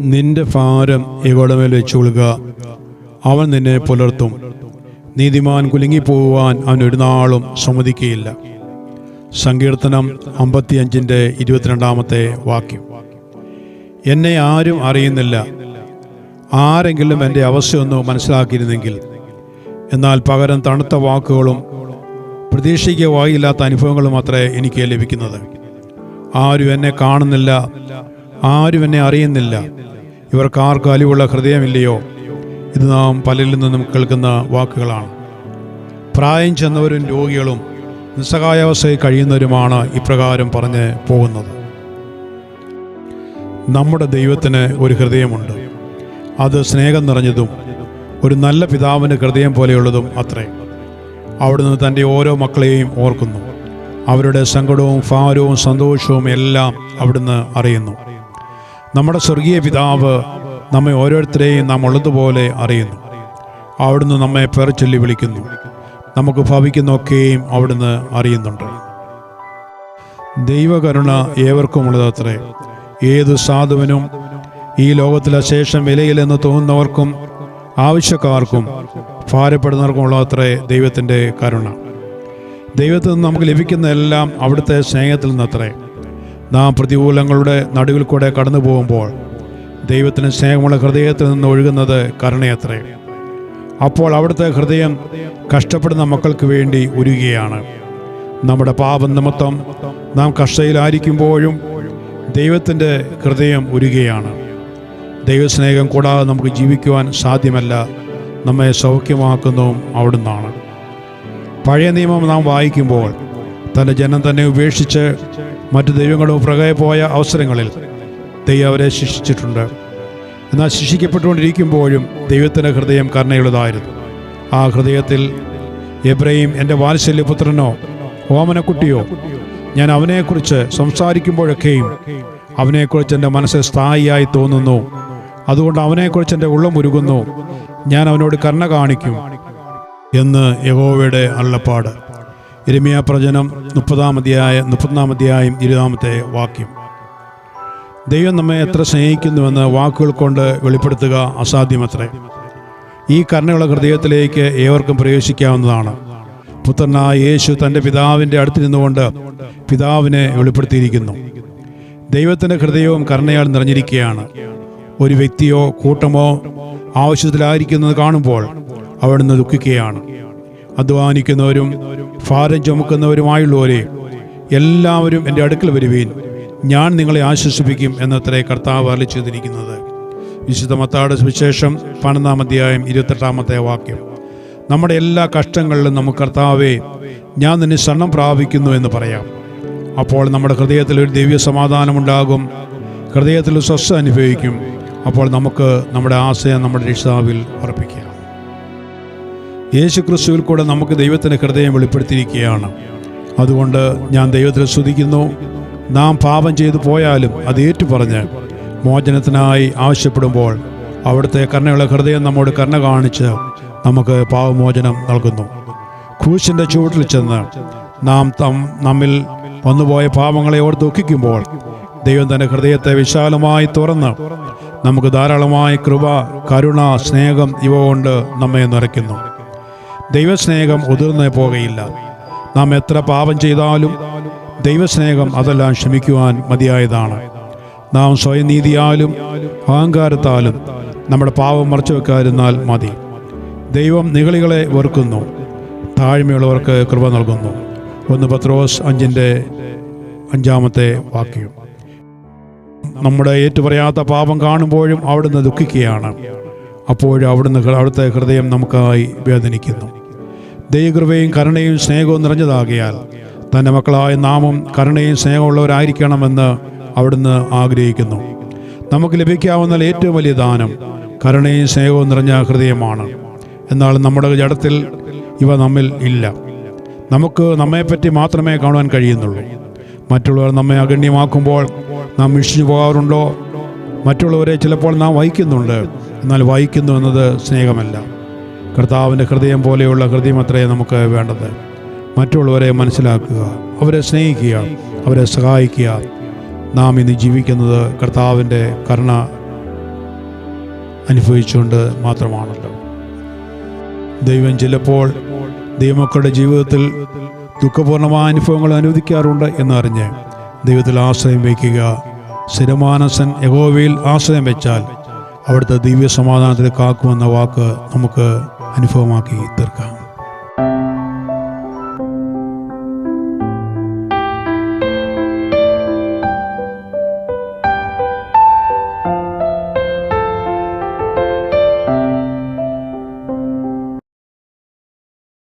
നിന്റെ ഭാരം യഹോയുടെ മേൽ വെച്ചുകൊള്ളുക. അവൻ നിന്നെ പുലർത്തും. നീതിമാൻ കുലുങ്ങിപ്പോവാൻ അവൻ ഒരു നാളും സമ്മതിക്കുകയില്ല. സങ്കീർത്തനം അമ്പത്തിയഞ്ചിന്റെ ഇരുപത്തിരണ്ടാമത്തെ വാക്യം. എന്നെ ആരും അറിയുന്നില്ല. ആരെങ്കിലും എന്റെ അവസ്ഥയൊന്ന് മനസ്സിലാക്കിയിരുന്നെങ്കിൽ. എന്നാൽ പകരം തണുത്ത വാക്കുകളും പ്രതീക്ഷിക്കുക വായില്ലാത്ത അനുഭവങ്ങളും മാത്രമേ എനിക്ക് ലഭിക്കുന്നത്. ആരും എന്നെ കാണുന്നില്ല. ആരും എന്നെ അറിയുന്നില്ല. ഇവർക്ക് ആർക്കും അലിവുള്ള ഹൃദയമില്ലയോ? ഇത് നാം പലരിൽ നിന്നും കേൾക്കുന്ന വാക്കുകളാണ്. പ്രായം ചെന്നവരും രോഗികളും നിസ്സഹായാവസ്ഥയിൽ കഴിയുന്നവരുമാണ് ഇപ്രകാരം പറഞ്ഞ് പോകുന്നത്. നമ്മുടെ ദൈവത്തിന് ഒരു ഹൃദയമുണ്ട്. അത് സ്നേഹം നിറഞ്ഞതും ഒരു നല്ല പിതാവിന്റെ ഹൃദയം പോലെയുള്ളതും അത്രേ. അവിടുന്ന് തന്റെ ഓരോ മക്കളെയും ഓർക്കുന്നു. അവരുടെ സങ്കടവും ഭാരവും സന്തോഷവും എല്ലാം അവിടുന്ന് അറിയുന്നു. നമ്മുടെ സ്വർഗീയ പിതാവ് നമ്മെ ഓരോരുത്തരെയും നാം ഉള്ളതുപോലെ അറിയുന്നു. അവിടുന്ന് നമ്മെ പേർ ചൊല്ലി വിളിക്കുന്നു. നമുക്ക് ഭവിക്കുന്നൊക്കെയും അവിടുന്ന് അറിയുന്നുണ്ട്. ദൈവകരുണ ഏവർക്കുമുള്ളതത്രേ. ഏത് സാധുവിനും ഈ ലോകത്തിലെ ശേഷം വിലയിലെന്ന് തോന്നുന്നവർക്കും ആവശ്യക്കാർക്കും ഭാരപ്പെടുന്നവർക്കുമുള്ളതത്രേ ദൈവത്തിന്റെ കരുണ. ദൈവത്തിൽ നിന്ന് നമുക്ക് ലഭിക്കുന്ന എല്ലാം അവിടുത്തെ സ്നേഹത്തിൽ നിന്നത്രേ. നാം പ്രതികൂലങ്ങളുടെ നടുവിൽ കൂടെ കടന്നു പോകുമ്പോൾ ദൈവത്തിന് സ്നേഹമുള്ള ഹൃദയത്തിൽ നിന്ന് ഒഴുകുന്നത് കരുണയത്രേ. അപ്പോൾ അവിടുത്തെ ഹൃദയം കഷ്ടപ്പെടുന്ന മക്കൾക്ക് വേണ്ടി ഉരുകയാണ് നമ്മുടെ പാപം നിമിത്തം നാം കഷ്ടയിലായിരിക്കുമ്പോഴും ദൈവത്തിന്റെ ഹൃദയം ഉരുകയാണ് ദൈവസ്നേഹം കൂടാതെ നമുക്ക് ജീവിക്കുവാൻ സാധ്യമല്ല. നമ്മെ സൗഖ്യമാക്കുന്നതും അവിടുന്നാണ്. പഴയ നിയമം നാം വായിക്കുമ്പോൾ തന്റെ ജനം തന്നെ ഉപേക്ഷിച്ച് മറ്റു ദൈവങ്ങളും പുറകെ പോയ അവസരങ്ങളിൽ ദൈവം അവരെ ശിക്ഷിച്ചിട്ടുണ്ട്. എന്നാൽ ശിക്ഷിക്കപ്പെട്ടുകൊണ്ടിരിക്കുമ്പോഴും ദൈവത്തിന്റെ ഹൃദയം കരുണയുള്ളതായിരുന്നു. ആ ഹൃദയത്തിൽ എബ്രഹീം എന്റെ വാത്സല്യപുത്രനോ ഓമനക്കുട്ടിയോ ഞാൻ അവനെക്കുറിച്ച് സംസാരിക്കുമ്പോഴൊക്കെയും അവനെക്കുറിച്ച് എന്റെ മനസ്സ് സ്ഥായിയായി തോന്നുന്നു. അതുകൊണ്ട് അവനെക്കുറിച്ച് എന്റെ ഉള്ളം ഉരുകുന്നു. ഞാൻ അവനോട് കർണ കാണിക്കും എന്ന് യഹോവയുടെ അള്ളപ്പാട് ഇരമിയ പ്രചനം മുപ്പതാം അധ്യായ മുപ്പതാം അധ്യായം ഇരുപതാമത്തെ വാക്യം. ദൈവം നമ്മെ എത്ര സ്നേഹിക്കുന്നുവെന്ന് വാക്കുകൾ കൊണ്ട് വെളിപ്പെടുത്തുക അസാധ്യമത്രേ. ഈ കരുണയുള്ള ഹൃദയത്തിലേക്ക് ഏവർക്കും പ്രവേശിക്കാവുന്നതാണ്. പുത്രനായ യേശു തന്റെ പിതാവിന്റെ അടുത്ത് നിന്നുകൊണ്ട് പിതാവിനെ വെളിപ്പെടുത്തിയിരിക്കുന്നു. ദൈവത്തിന്റെ ഹൃദയവും കരുണയാൽ നിറഞ്ഞിരിക്കുകയാണ്. ഒരു വ്യക്തിയോ കൂട്ടമോ ആവശ്യത്തിലായിരിക്കുന്നത് കാണുമ്പോൾ അവിടുന്ന് ദുഃഖിക്കുകയാണ്. അധ്വാനിക്കുന്നവരും ഭാരം ചുമക്കുന്നവരുമായുള്ളവരെ എല്ലാവരും എന്റെ അടുക്കൽ വരുവീൻ. ഞാൻ നിങ്ങളെ ആശ്വസിപ്പിക്കും എന്നത്രേ കർത്താവ് അറി ചെയ്തിരിക്കുന്നത്. വിശുദ്ധ മത്താട് സുവിശേഷം പതിനൊന്നാം അധ്യായം ഇരുപത്തെട്ടാമത്തെ വാക്യം. നമ്മുടെ എല്ലാ കഷ്ടങ്ങളിലും നമുക്ക് കർത്താവെ ഞാൻ നിന്നെ ശരണം പ്രാപിക്കുന്നു എന്ന് പറയാം. അപ്പോൾ നമ്മുടെ ഹൃദയത്തിൽ ഒരു ദിവ്യ സമാധാനമുണ്ടാകും ഹൃദയത്തിൽ സ്വസ്ഥ അനുഭവിക്കും. അപ്പോൾ നമുക്ക് നമ്മുടെ ആശയം നമ്മുടെ രക്ഷിതാവിൽ ഉറപ്പിക്കാം. യേശു ക്രിസ്തുവിൽ കൂടെ നമുക്ക് ദൈവത്തിന്റെ ഹൃദയം വെളിപ്പെടുത്തിയിരിക്കുകയാണ്. അതുകൊണ്ട് ഞാൻ ദൈവത്തെ സ്തുതിക്കുന്നു. നാം പാപം ചെയ്തു പോയാലും അത് ഏറ്റുപറഞ്ഞ് മോചനത്തിനായി ആവശ്യപ്പെടുമ്പോൾ അവിടുത്തെ കരുണയുള്ള ഹൃദയം നമ്മോട് കരുണ കാണിച്ച് നമുക്ക് പാവമോചനം നൽകുന്നു. ക്രൂശിന്റെ ചുവട്ടിൽ ചെന്ന് നാം തം നമ്മിൽ വന്നുപോയ പാപങ്ങളെ ഓർ ദുഃഖിക്കുമ്പോൾ ദൈവം തന്റെ ഹൃദയത്തെ വിശാലമായി തുറന്ന് നമുക്ക് ധാരാളമായ കൃപ കരുണ സ്നേഹം ഇവ കൊണ്ട് നമ്മെ നിറയ്ക്കുന്നു. ദൈവസ്നേഹം ഉതിർന്നു പോകുകയില്ല നാം എത്ര പാപം ചെയ്താലും ദൈവസ്നേഹം അതെല്ലാം ക്ഷമിക്കുവാൻ മതിയായതാണ്. നാം സ്വയം നീതിയാലും അഹങ്കാരത്താലും നമ്മുടെ പാപം മറച്ചു വെക്കാതിരുന്നാൽ മതി. ദൈവം നികളികളെ വെറുക്കുന്നു. താഴ്മയുള്ളവർക്ക് കൃപ നൽകുന്നു. ഒന്ന് പത്രോസ് അഞ്ചിന്റെ അഞ്ചാമത്തെ വാക്യം. നമ്മുടെ ഏറ്റുപറയാത്ത പാപം കാണുമ്പോഴും അവിടുന്ന് ദുഃഖിക്കുകയാണ്. അപ്പോഴും അവിടുന്ന് അവിടുത്തെ ഹൃദയം നമുക്കായി വേദനിക്കുന്നു. ദൈവകൃപയും കരുണയും സ്നേഹവും നിറഞ്ഞതാകിയാൽ തന്റെ മക്കളായ നാമും കരുണയും സ്നേഹമുള്ളവരായിരിക്കണമെന്ന് അവിടുന്ന് ആഗ്രഹിക്കുന്നു. നമുക്ക് ലഭിക്കാവുന്ന ഏറ്റവും വലിയ ദാനം കരുണയും സ്നേഹവും നിറഞ്ഞ ഹൃദയമാണ്. എന്നാൽ നമ്മുടെ ജടത്തിൽ ഇവ നമ്മിൽ ഇല്ല. നമുക്ക് നമ്മെപ്പറ്റി മാത്രമേ കാണുവാൻ കഴിയുന്നുള്ളൂ. മറ്റുള്ളവർ നമ്മെ അഗണ്യമാക്കുമ്പോൾ നാം മിഷിഞ്ഞു പോകാറുണ്ടോ? മറ്റുള്ളവരെ ചിലപ്പോൾ നാം വഹിക്കുന്നുണ്ട്. എന്നാൽ വഹിക്കുന്നു എന്നത് സ്നേഹമല്ല. കർത്താവിന്റെ ഹൃദയം പോലെയുള്ള ഹൃദയം അത്രയേ നമുക്ക് വേണ്ടത്. മറ്റുള്ളവരെ മനസ്സിലാക്കുക അവരെ സ്നേഹിക്കുക അവരെ സഹായിക്കുക. നാം ഇന്ന് ജീവിക്കുന്നത് കർത്താവിന്റെ കരുണ അനുഭവിച്ചുകൊണ്ട് മാത്രമാണല്ലോ. ദൈവം ചിലപ്പോൾ ദൈവമക്കളുടെ ജീവിതത്തിൽ ദുഃഖപൂർണമായ അനുഭവങ്ങൾ അനുവദിക്കാറുണ്ട് എന്നറിഞ്ഞ് ദൈവത്തിൽ ആശ്രയം വയ്ക്കുക സ്ഥിരമാനസൻ യഗോവയിൽ ആശ്രയം വെച്ചാൽ അവിടുത്തെ ദിവ്യ സമാധാനത്തിൽ കാക്കുമെന്ന വാക്ക് നമുക്ക് അനുഭവമാക്കി തീർക്കാം.